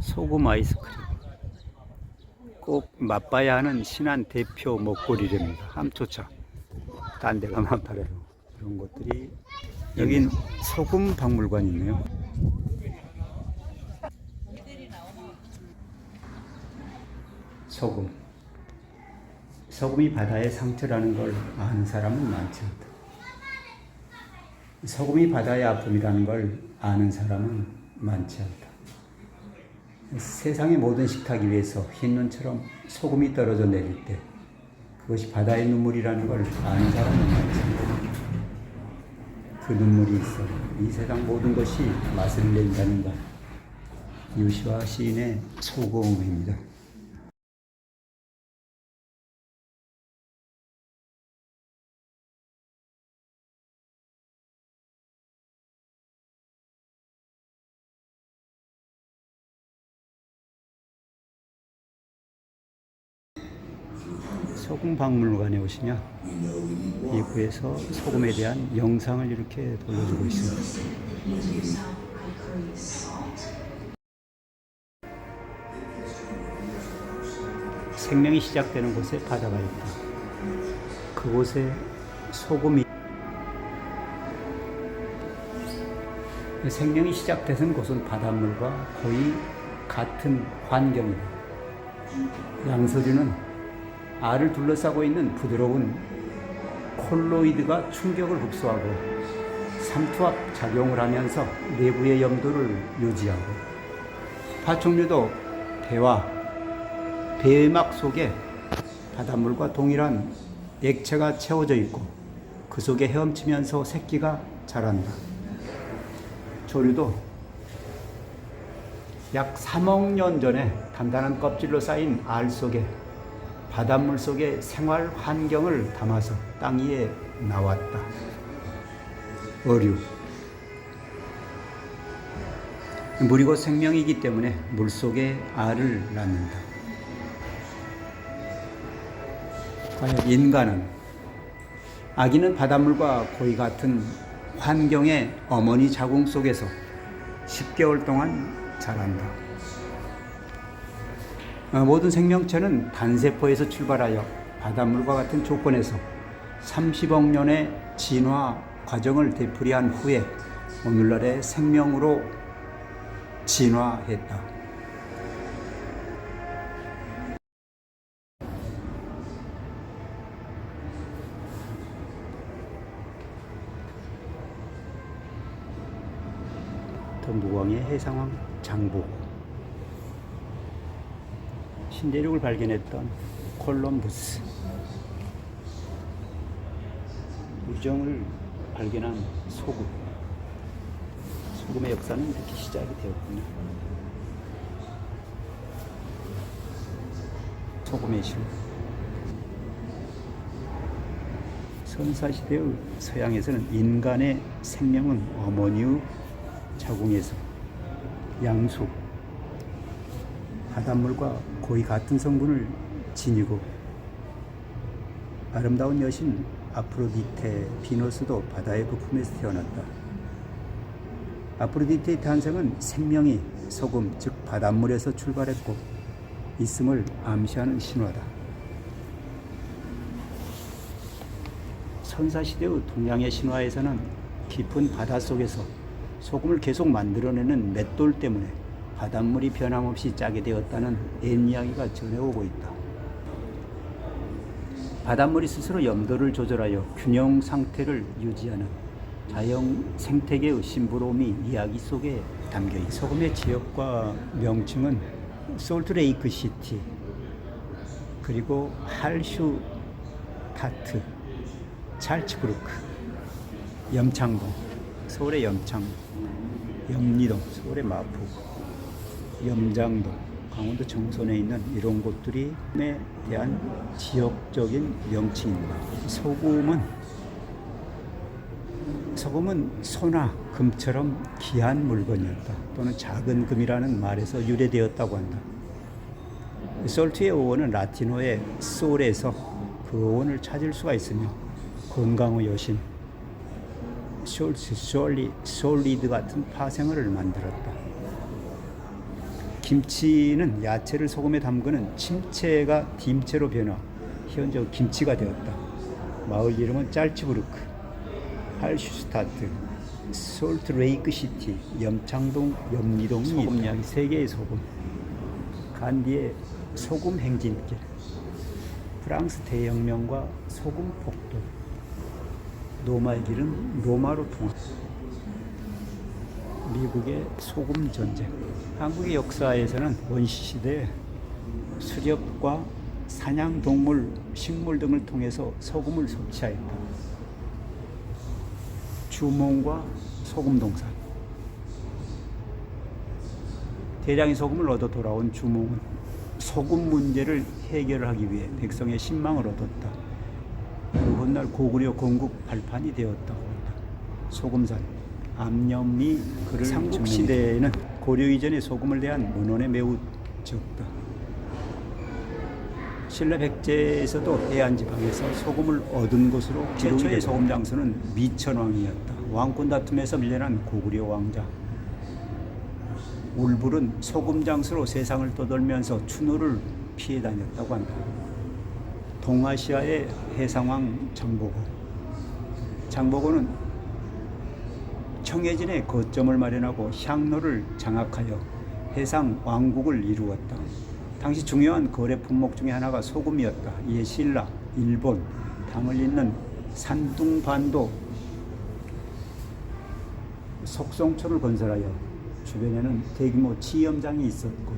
소금 아이스크림. 꼭 맛봐야 하는 신안 대표 먹거리랍니다. 함초차. 딴 데 가만 팔아요. 그런 것들이. 여긴 소금 박물관이 있네요. 소금. 소금이 바다의 상처라는 걸 아는 사람은 많지 않다. 소금이 바다의 아픔이라는 걸 아는 사람은 많지 않다. 세상의 모든 식탁 위에서 흰 눈처럼 소금이 떨어져 내릴 때 그것이 바다의 눈물이라는 걸 아는 사람은 많지. 그 눈물이 있어 이 세상 모든 것이 맛을 낸다는 것. 유시와 시인의 소금입니다. 소금 박물관에 오시면 입구에서 소금에 대한 영상을 이렇게 돌려주고 있습니다. 생명이 시작되는 곳에 바다가 있다. 그곳에 소금이 생명이 시작되는 곳은 바닷물과 거의 같은 환경이다. 양서류는 알을 둘러싸고 있는 부드러운 콜로이드가 충격을 흡수하고 삼투압 작용을 하면서 내부의 염도를 유지하고 파충류도 배와 배막 속에 바닷물과 동일한 액체가 채워져 있고 그 속에 헤엄치면서 새끼가 자란다. 조류도 약 3억 년 전에 단단한 껍질로 쌓인 알 속에 바닷물 속의 생활 환경을 담아서 땅 위에 나왔다. 어류. 물이 곧 생명이기 때문에 물 속에 알을 낳는다. 과연 인간은 아기는 바닷물과 거의 같은 환경의 어머니 자궁 속에서 10개월 동안 자란다. 어, 모든 생명체는 단세포에서 출발하여 바닷물과 같은 조건에서 30억 년의 진화 과정을 되풀이한 후에 오늘날의 생명으로 진화했다. 동부광의 해상왕 장보 신대륙을 발견했던 콜럼부스. 우정을 발견한 소금. 소금의 역사는 이렇게 시작이 되었군요. 소금의 실. 선사시대의 서양에서는 인간의 생명은 어머니의 자궁에서 양수 바닷물과 거의 같은 성분을 지니고 아름다운 여신 아프로디테 비너스도 바다의 거품에서 태어났다. 아프로디테의 탄생은 생명이 소금 즉 바닷물에서 출발했고 있음을 암시하는 신화다. 선사시대의 동양의 신화에서는 깊은 바다 속에서 소금을 계속 만들어내는 맷돌 때문에 바닷물이 변함없이 짜게 되었다는 옛 이야기가 전해오고 있다. 바닷물이 스스로 염도를 조절하여 균형 상태를 유지하는 자연 생태계의 심부름이 이야기 속에 담겨 있다. 소금의 지역과 명칭은 솔트레이크 시티 그리고 할슈 타트 찰츠부르크 염창동 서울의 염창동 염리동 서울의 마포 염장동, 강원도 정선에 있는 이런 곳들이 에 대한 지역적인 명칭입니다. 소금은 소금은 소나 금처럼 귀한 물건이었다. 또는 작은 금이라는 말에서 유래되었다고 한다. 솔트의 어원은 라틴어의 솔에서 그 어원을 찾을 수가 있으며 건강의 여신, 솔리드 같은 파생어를 만들었다. 김치는 야채를 소금에 담그는 침체가 김체로 변화. 현재 김치가 되었다. 마을 이름은 짤치부르크, 할슈스타트, 솔트레이크 시티, 염창동, 염리동 소금 이야기 세 개의 소금. 간디의 소금 행진길. 프랑스 대혁명과 소금 폭도. 노마의 길은 로마로 통한. 미국의 소금 전쟁. 한국의 역사에서는 원시 시대 수렵과 사냥 동물, 식물 등을 통해서 소금을 섭취하였다. 주몽과 소금 동산. 대량의 소금을 얻어 돌아온 주몽은 소금 문제를 해결하기 위해 백성의 신망을 얻었다. 그 훗날 고구려 건국 발판이 되었다고 한다. 소금산 암염이 그를 삼국 시대에는 고려 이전의 소금을 대한 문헌에 매우 적다. 신라 백제에서도 해안 지방에서 소금을 얻은 것으로 최초의 소금 장수는 미천왕이었다. 왕권 다툼에서 밀려난 고구려 왕자 울불은 소금 장수로 세상을 떠돌면서 추노를 피해 다녔다고 한다. 동아시아의 해상왕 장보고 장보고는 청해진에 거점을 마련하고 향로를 장악하여 해상 왕국을 이루었다. 당시 중요한 거래 품목 중에 하나가 소금이었다. 이에 신라, 일본, 당을 잇는 산둥반도 속성초를 건설하여 주변에는 대규모 치염장이 있었고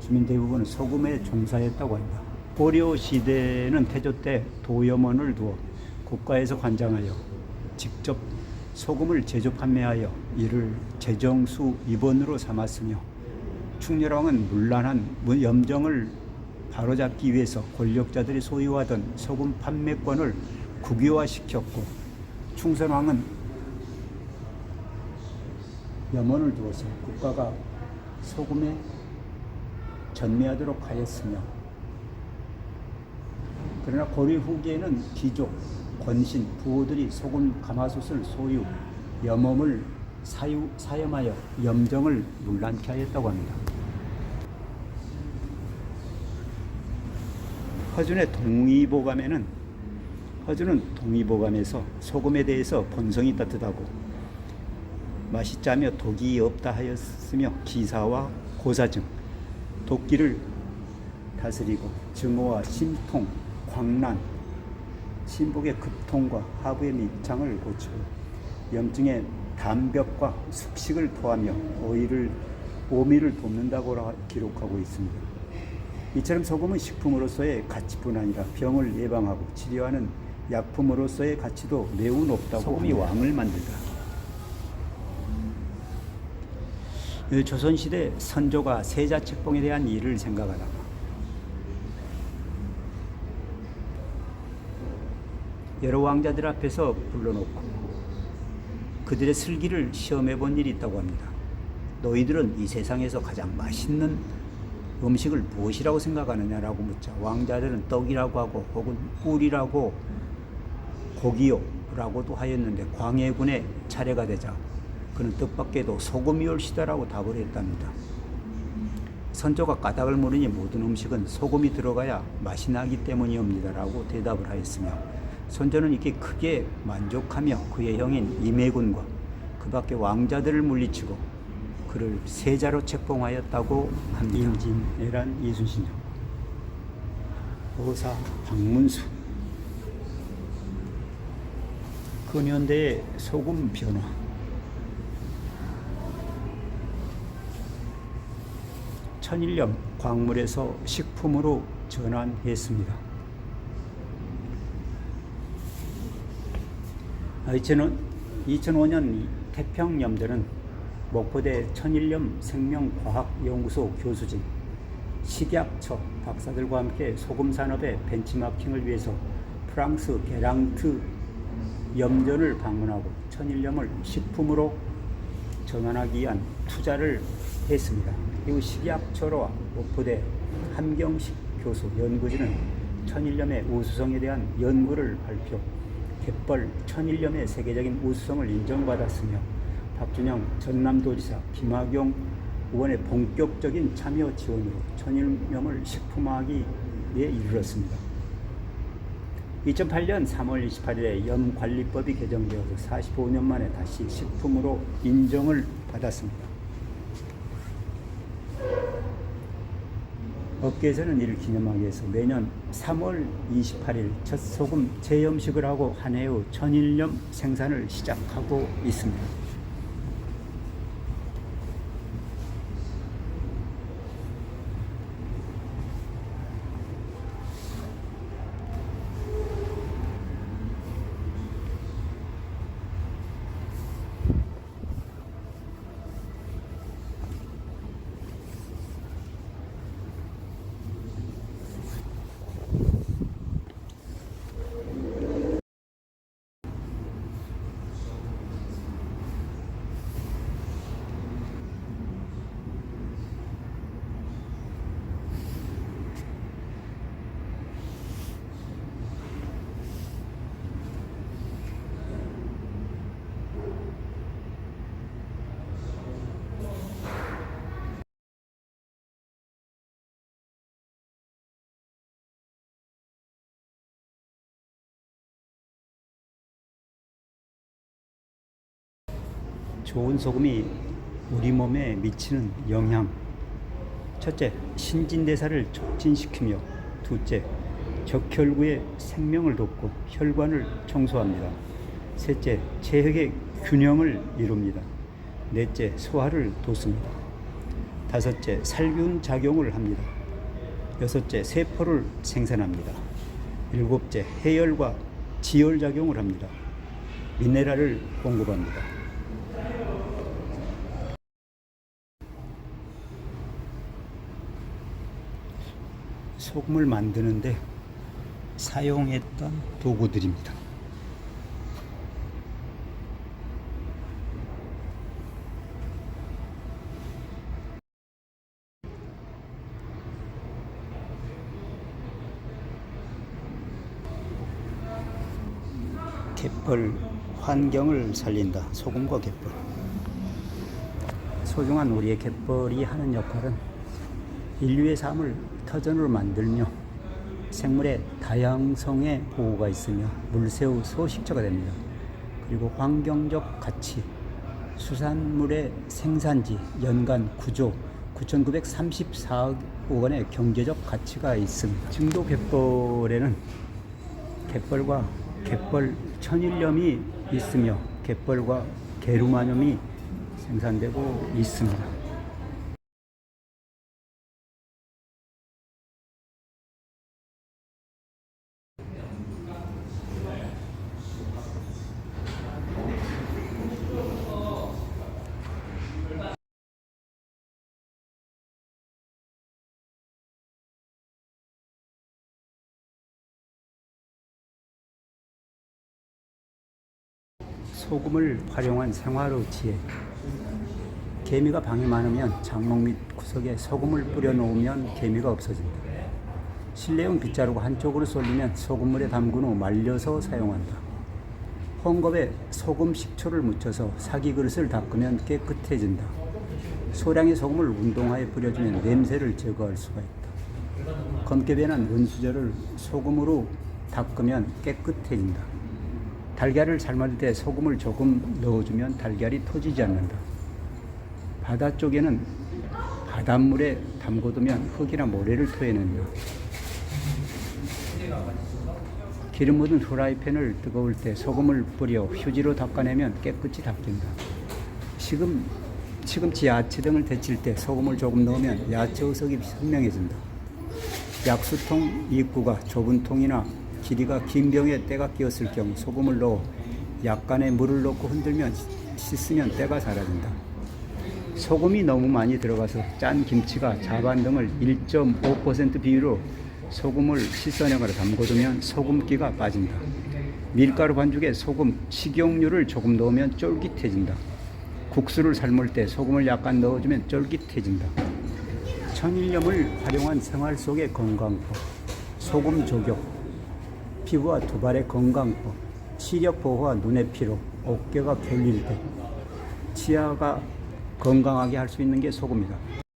주민 대부분은 소금에 종사했다고 한다. 고려 시대는 태조 때 도염원을 두어 국가에서 관장하여 직접 소금을 제조 판매하여 이를 재정수 입원으로 삼았으며 충렬왕은 문란한 염정을 바로잡기 위해서 권력자들이 소유하던 소금 판매권을 국유화시켰고 충선왕은 염원을 두어서 국가가 소금에 전매하도록 하였으며 그러나 고려 후기에는 귀족, 권신, 부호들이 소금 가마솥을 소유, 염험을 사유, 사염하여 염정을 문란케 하였다고 합니다. 허준의 동의보감에는 허준은 동의보감에서 소금에 대해서 본성이 따뜻하고 맛이 짜며 독이 없다 하였으며 기사와 고사증, 독기를 다스리고 증오와 심통, 광란, 신복의 급통과 하부의 밑창을 고치고 염증의 담벽과 숙식을 토하며 오이를 오미를 돕는다고 기록하고 있습니다. 이처럼 소금은 식품으로서의 가치뿐 아니라 병을 예방하고 치료하는 약품으로서의 가치도 매우 높다고 소금이 왕을 만들다. 조선시대 선조가 세자책봉에 대한 일을 생각하다가 여러 왕자들 앞에서 불러놓고 그들의 슬기를 시험해 본 일이 있다고 합니다. 너희들은 이 세상에서 가장 맛있는 음식을 무엇이라고 생각하느냐라고 묻자 왕자들은 떡이라고 하고 혹은 꿀이라고 고기요라고도 하였는데 광해군의 차례가 되자 그는 뜻밖에도 소금이 옳시다라고 답을 했답니다. 선조가 까닭을 물으니 모든 음식은 소금이 들어가야 맛이 나기 때문이옵니다라고 대답을 하였으며 선조는 이게 크게 만족하며 그의 형인 임해군과 그 밖의 왕자들을 물리치고 그를 세자로 책봉하였다고 합니다. 임진왜란 이순신장 보사 박문수 근현대의 소금 변화 천일염 광물에서 식품으로 전환했습니다. 2005년 태평염대는 목포대 천일염 생명과학연구소 교수진 식약처 박사들과 함께 소금 산업의 벤치마킹을 위해서 프랑스 게랑트 염전을 방문하고 천일염을 식품으로 전환하기 위한 투자를 했습니다. 이후 식약처와 목포대 함경식 교수 연구진은 천일염의 우수성에 대한 연구를 발표, 갯벌 천일염의 세계적인 우수성을 인정받았으며 박준영 전남도지사, 김학용 의원의 본격적인 참여 지원으로 천일염을 식품화하기에 이르렀습니다. 2008년 3월 28일에 염관리법이 개정되어서 45년 만에 다시 식품으로 인정을 받았습니다. 업계에서는 이를 기념하기 위해서 매년 3월 28일 첫 소금 재염식을 하고 한해후 천일염 생산을 시작하고 있습니다. 좋은 소금이 우리 몸에 미치는 영향. 첫째, 신진대사를 촉진시키며 둘째, 적혈구의 생명을 돕고 혈관을 청소합니다. 셋째, 체액의 균형을 이룹니다. 넷째, 소화를 돕습니다. 다섯째, 살균 작용을 합니다. 여섯째, 세포를 생산합니다. 일곱째, 해열과 지혈 작용을 합니다. 미네랄을 공급합니다. 소금을 만드는데 사용했던 도구들입니다. 갯벌 환경을 살린다. 소금과 갯벌. 소중한 우리의 갯벌이 하는 역할은 인류의 삶을 터전으로 만들며 생물의 다양성의 보호가 있으며 물새우 소식처가 됩니다. 그리고 환경적 가치, 수산물의 생산지, 연간 구조 9,934억 원의 경제적 가치가 있습니다. 증도 갯벌에는 갯벌과 갯벌 천일염이 있으며 갯벌과 게루마늄이 생산되고 있습니다. 소금을 활용한 생활의 지혜. 개미가 방에 많으면 장롱 밑 구석에 소금을 뿌려 놓으면 개미가 없어진다. 실내용 빗자루가 한쪽으로 쏠리면 소금물에 담근 후 말려서 사용한다. 헝겊에 소금 식초를 묻혀서 사기 그릇을 닦으면 깨끗해진다. 소량의 소금을 운동화에 뿌려주면 냄새를 제거할 수가 있다. 변한 은수저를 소금으로 닦으면 깨끗해진다. 달걀을 삶을 때 소금을 조금 넣어주면 달걀이 터지지 않는다. 바다 쪽에는 바닷물에 담궈두면 흙이나 모래를 토해낸다. 기름 묻은 후라이팬을 뜨거울 때 소금을 뿌려 휴지로 닦아내면 깨끗이 닦인다. 시금, 시금치 야채 등을 데칠 때 소금을 조금 넣으면 야채 의석이 선명해진다. 약수통 입구가 좁은 통이나 길이가 긴 병에 때가 끼었을 경우 소금을 넣어 약간의 물을 넣고 흔들면 씻으면 때가 사라진다. 소금이 너무 많이 들어가서 짠 김치가 자반 등을 1.5% 비율로 소금을 씻어내거나 담궈두면 소금기가 빠진다. 밀가루 반죽에 소금, 식용유를 조금 넣으면 쫄깃해진다. 국수를 삶을 때 소금을 약간 넣어주면 쫄깃해진다. 천일염을 활용한 생활 속의 건강법, 소금 조격, 피부와 두 발의 건강법, 시력 보호와 눈의 피로, 어깨가 결릴 때, 치아가 건강하게 할 수 있는 게 소금이다.